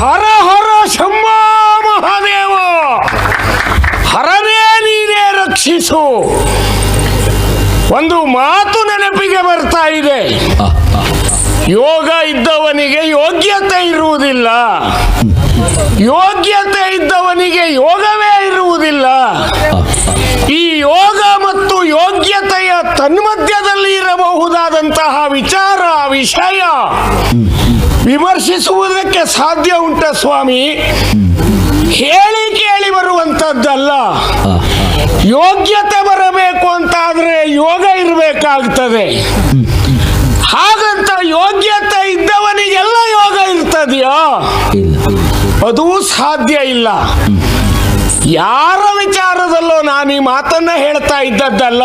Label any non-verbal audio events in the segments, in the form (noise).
ಹರ ಹರ ಶಂಭ ಮಹಾದೇವ. ಹರನೇ ನೀನೇ ರಕ್ಷಿಸು. ಒಂದು ಮಾತು ನೆನಪಿಗೆ ಬರ್ತಾ ಇದೆ. ಯೋಗ ಇದ್ದವನಿಗೆ ಯೋಗ್ಯತೆ ಇರುವುದಿಲ್ಲ. ಯೋಗ್ಯತೆ ಇದ್ದವನಿಗೆ ಯೋಗವೇ ಇರುವುದಿಲ್ಲ. ಈ ಯೋಗ ಮತ್ತು ಯೋಗ್ಯತೆಯ ತನ್ಮಧ್ಯದಲ್ಲಿ ಇರಬಹುದಾದಂತಹ ವಿಚಾರ, ವಿಷಯ. ವಿಮರ್ಶಿಸುವುದಕ್ಕೆ ಸಾಧ್ಯ ಉಂಟ ಸ್ವಾಮಿ. ಹೇಳಿ ಕೇಳಿ ಬರುವಂತದ್ದಲ್ಲ. ಯೋಗ್ಯತೆ ಬರಬೇಕು ಅಂತಾದ್ರೆ ಯೋಗ ಇರಬೇಕಾಗ್ತದೆ. ಹಾಗಂತ ಯೋಗ್ಯತೆ ಇದ್ದವನಿಗೆಲ್ಲ ಯೋಗ ಇರ್ತದೆಯೋ? ಅದು ಸಾಧ್ಯ ಇಲ್ಲ. ಯಾರ ವಿಚಾರದಲ್ಲೋ ನಾನು ಈ ಮಾತನ್ನ ಹೇಳ್ತಾ ಇದ್ದದ್ದಲ್ಲ.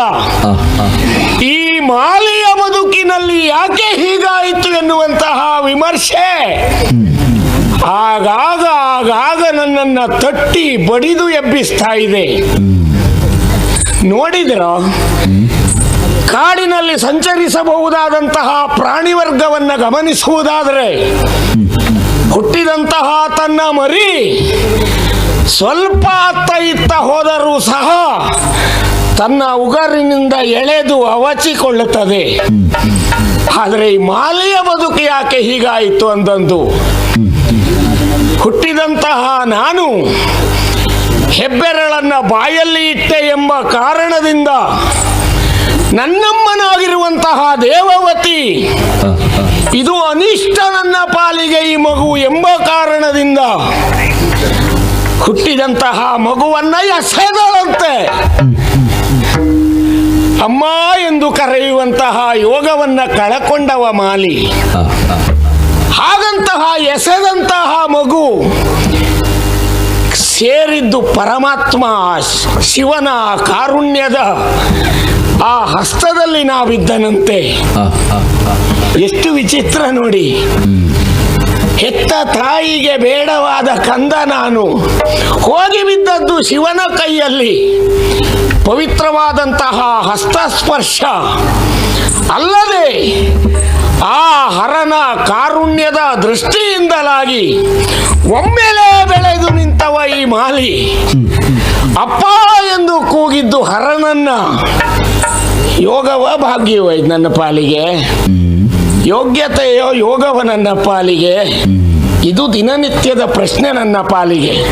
ಈ ಮಾಲಿಯ ಬದುಕಿನಲ್ಲಿ ಯಾಕೆ ಹೀಗಾಯಿತು ಎನ್ನುವಂತಹ ವಿಮರ್ಶೆ. ಆಗಾಗ ಆಗಾಗ ನನ್ನನ್ನು ತಟ್ಟಿ ಬಡಿದು ಎಬ್ಬಿಸ್ತಾ ಇದೆ. ನೋಡಿದ್ರ? ಕಾಡಿನಲ್ಲಿ ಸಂಚರಿಸಬಹುದಾದಂತಹ ಪ್ರಾಣಿ ವರ್ಗವನ್ನ ಗಮನಿಸುವುದಾದರೆ, ಹುಟ್ಟಿದಂತಹ ತನ್ನ ಮರಿ ಸ್ವಲ್ಪ ಅತ್ತ ಇತ್ತ ಹೋದರೂ ಸಹ ತನ್ನ ಉಗರಿನಿಂದ ಎಳೆದು ಅವಚಿಕೊಳ್ಳುತ್ತದೆ ಆದರೆ ಈ ಮಾಲಿಯ ಬದುಕು ಯಾಕೆ ಹೀಗಾಯಿತು ಅಂದಂದು ಹುಟ್ಟಿದಂತಹ ನಾನು ಹೆಬ್ಬೆರಳನ್ನ ಬಾಯಲ್ಲಿ ಇಟ್ಟೆ ಎಂಬ ಕಾರಣದಿಂದ ನನ್ನಮ್ಮನಾಗಿರುವಂತಹ ದೇವವತಿ. ಇದು ಅನಿಷ್ಟ ನನ್ನ ಪಾಲಿಗೆ ಈ ಮಗು ಎಂಬ ಕಾರಣದಿಂದ ಹುಟ್ಟಿದಂತಹ ಮಗುವನ್ನ ಎಸೆದಳಂತೆ ಅಮ್ಮ ಎಂದು ಕರೆಯುವಂತಹ ಯೋಗವನ್ನ ಕಳಕೊಂಡವ ಮಾಲಿ. ಹಾಗಂತಹ ಎಸೆದಂತಹ ಮಗು ಸೇರಿದ್ದು ಪರಮಾತ್ಮ, ಶಿವನ ಕಾರುಣ್ಯದ ಆ ಹಸ್ತದಲ್ಲಿ ನಾವಿದ್ದನಂತೆ. ಎಷ್ಟು ವಿಚಿತ್ರ ನೋಡಿ ಹೆತ್ತ ತಾಯಿಗೆ ಬೇಡವಾದ ಕಂದ ನಾನು ಹೋಗಿ ಬಿದ್ದದ್ದು ಶಿವನ ಕೈಯಲ್ಲಿ ಪವಿತ್ರವಾದಂತಹ ಹಸ್ತಸ್ಪರ್ಶ ಅಲ್ಲದೆ ಆ ಹರನ ಕಾರುಣ್ಯದ ದೃಷ್ಟಿಯಿಂದಲಾಗಿ ಒಮ್ಮೆಲೆ ಬೆಳೆದು ನಿಂತವ ಈ ಮಾಲಿ. ಅಪ್ಪ ಎಂದು ಕೂಗಿದ್ದು ಹರನನ್ನ. ಯೋಗವ ಭಾಗ್ಯವೋ ನನ್ನ ಪಾಲಿಗೆ. ಯೋಗ್ಯತೆಯೋ ಯೋಗವ ನನ್ನ ಪಾಲಿಗೆ. ಇದು ದಿನನಿತ್ಯದ ಪ್ರಶ್ನೆ ನನ್ನ ಪಾಲಿಗೆ.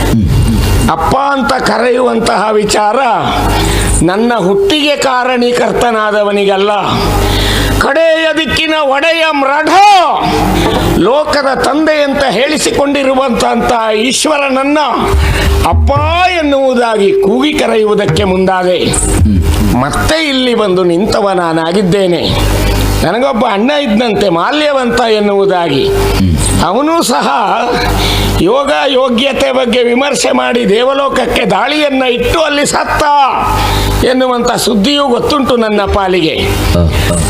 ಅಪ್ಪ ಅಂತ ಕರೆಯುವಂತಹ ವಿಚಾರ ನನ್ನ ಹುಟ್ಟಿಗೆ ಕಾರಣೀಕರ್ತನಾದವನಿಗಲ್ಲ. ಕಡೆಯ ದಿಕ್ಕಿನ ಒಡೆಯ ಮೃಢ ಲೋಕದ ತಂದೆ ಅಂತ ಹೇಳಿಸಿಕೊಂಡಿರುವಂತಹ ಈಶ್ವರನನ್ನ ಅಪ್ಪ ಎನ್ನುವುದಾಗಿ ಕೂಗಿ ಕರೆಯುವುದಕ್ಕೆ ಮುಂದಾದೆ. ಮತ್ತೆ ಇಲ್ಲಿ ಬಂದು ನಿಂತವ ನಾನಾಗಿದ್ದೇನೆ. ನನಗೊಬ್ಬ ಅಣ್ಣ ಇದ್ದಂತೆ ಮಾಲ್ಯವಂತ ಎನ್ನುವುದಾಗಿ. ಅವನು ಸಹ ಯೋಗ ಯೋಗ್ಯತೆ ಬಗ್ಗೆ ವಿಮರ್ಶೆ ಮಾಡಿ ದೇವಲೋಕಕ್ಕೆ ದಾಳಿಯನ್ನ ಇಟ್ಟು ಅಲ್ಲಿ ಸತ್ತ. ಎನ್ನುವಂತ ಸುದ್ದಿಯೂ ಗೊತ್ತುಂಟು ನನ್ನ ಪಾಲಿಗೆ.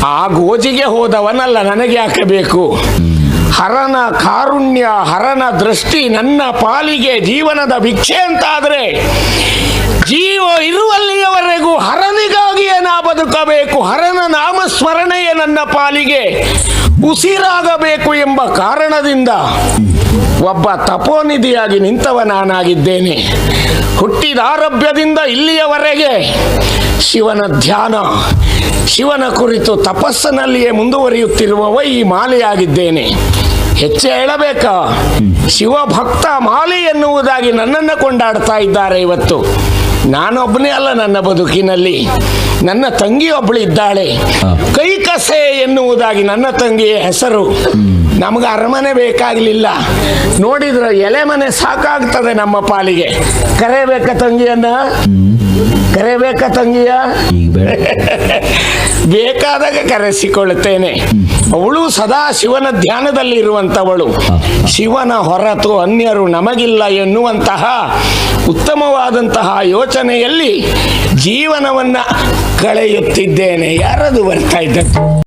ಆ ಗೋಜಿಗೆ ಹೋದವನಲ್ಲ, ನನಗೆ ಹಾಕಬೇಕು ಬೇಕು? ಹರನ ಕಾರುಣ್ಯ, ಹರನ ದೃಷ್ಟಿ ನನ್ನ ಪಾಲಿಗೆ ಜೀವನದ ಭಿಕ್ಷೆ ಅಂತಾದರೆ, ಜೀವ ಇರುವಲ್ಲಿಯವರೆಗೂ ಹರನಿಗಾಗಿಯೇ ನಾ ಬದುಕಬೇಕು, ಹರನ ನಾಮಸ್ಮರಣೆಯೇ ನನ್ನ ಪಾಲಿಗೆ. ಉಸಿರಾಗಬೇಕು ಎಂಬ ಕಾರಣದಿಂದ ಒಬ್ಬ ತಪೋನಿಧಿಯಾಗಿ ನಿಂತವ ನಾನಾಗಿದ್ದೇನೆ ಹುಟ್ಟಿದ ಆರೋಗ್ಯದಿಂದ ಇಲ್ಲಿಯವರೆಗೆ ಶಿವನ ಧ್ಯಾನ, ಶಿವನ ಕುರಿತು ತಪಸ್ಸಿನಲ್ಲಿಯೇ ಮುಂದುವರಿಯುತ್ತಿರುವವ ಈ ಮಾಲೆಯಾಗಿದ್ದೇನೆ. ಹೆಚ್ಚೆ ಹೇಳಬೇಕಾ, ಶಿವಭಕ್ತ ಮಾಲೆ ಎನ್ನುವುದಾಗಿ ನನ್ನನ್ನು ಕೊಂಡಾಡ್ತಾ ಇದ್ದಾರೆ ಇವತ್ತು. ನಾನೊಬ್ಬನೇ ಅಲ್ಲ ನನ್ನ ಬದುಕಿನಲ್ಲಿ. ನನ್ನ ತಂಗಿ ಒಬ್ಬಳು ಇದ್ದಾಳೆ. ಕೈಕಸೆ ಎನ್ನುವುದಾಗಿ ನನ್ನ ತಂಗಿಯ ಹೆಸರು. ನಮಗೆ ಅರಮನೆ ಬೇಕಾಗಲಿಲ್ಲ. ನೋಡಿದ್ರೆ ಎಲೆ ಮನೆ ಸಾಕಾಗ್ತದೆ ನಮ್ಮ ಪಾಲಿಗೆ. ಕರೆಯಬೇಕ ತಂಗಿಯನ್ನ? ಕರೆಯಬೇಕ ತಂಗಿಯ? (laughs) ಬೇಕಾದಾಗ ಕರೆಸಿಕೊಳ್ಳುತ್ತೇನೆ. ಅವಳು ಸದಾ ಶಿವನ ಧ್ಯಾನದಲ್ಲಿ ಇರುವಂತವಳು ಶಿವನ ಹೊರತು ಅನ್ಯರು ನಮಗಿಲ್ಲ ಎನ್ನುವಂತಹ ಉತ್ತಮವಾದಂತಹ ಯೋಚನೆಯಲ್ಲಿ ಜೀವನವನ್ನ ಕಳೆಯುತ್ತಿದ್ದೇನೆ. ಯಾರದು ಬರ್ತಾ ಇದ್ದದ್ದು